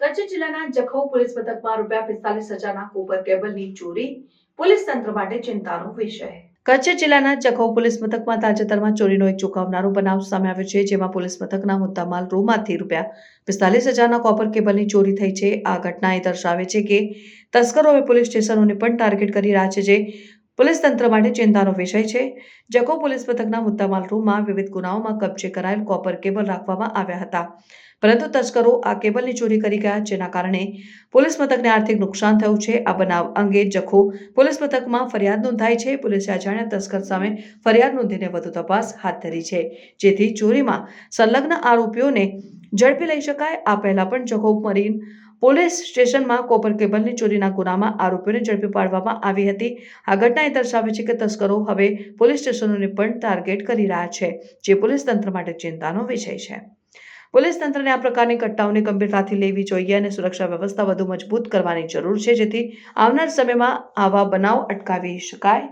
કચ્છ જિલ્લાના જખૌ પોલીસ મથકમાં રૂપિયા પિસ્તાલીસ હજારના કોપર કેબલની ચોરી પોલીસ તંત્ર માટે ચિંતાનો વિષય. કચ્છ જિલ્લાના જખૌ પોલીસ મથકમાં તાજેતરમાં ચોરીનો એક ચોંકાવનારો બનાવ સામે આવ્યો છે, જેમાં પોલીસ મથકના મુદ્દામાલ રૂમમાંથી રૂપિયા પિસ્તાલીસ હજારના કોપર કેબલની ચોરી થઈ છે. આ ઘટના એ દર્શાવે છે કે તસ્કરો પોલીસ સ્ટેશનોને પણ ટાર્ગેટ કરી રહ્યા છે, જે પોલીસ તંત્ર માટે ચિંતાનો વિષય છે. જખો પોલીસ મથકના મુદ્દામાલ રૂમમાં વિવિધ ગુનાઓમાં કબજે કરાયેલ કોપર કેબલ રાખવામાં આવ્યા હતા. પરંતુ તસ્કરો આ કેબલની ચોરી કરી ગયા, જેના કારણે પોલીસ મથકને આર્થિક નુકસાન થયું છે. આ બનાવ અંગે જખો પોલીસ મથકમાં ફરિયાદ નોંધાઈ છે. પોલીસે અજાણ્યા તસ્કર સામે ફરિયાદ નોંધીને વધુ તપાસ હાથ ધરી છે. જેથી ચોરીમાં સંલગ્ન આરોપીઓને ઝડપી લઈ શકાય. આ પહેલા પણ જખો મરીન પોલીસ સ્ટેશનમાં કોપર કેબલની ચોરીના ગુનામાં આરોપીઓને ઝડપી પાડવામાં આવી હતી. આ ઘટના એ દર્શાવે છે કે તસ્કરો હવે પોલીસ સ્ટેશનોને પણ ટાર્ગેટ કરી રહ્યા છે, જે પોલીસ તંત્ર માટે ચિંતાનો વિષય છે. પોલીસ તંત્રને આ પ્રકારની ઘટનાઓને ગંભીરતાથી લેવી જોઈએ અને સુરક્ષા વ્યવસ્થા વધુ મજબૂત કરવાની જરૂર છે, જેથી આવનાર સમયમાં આવા બનાવ અટકાવી શકાય.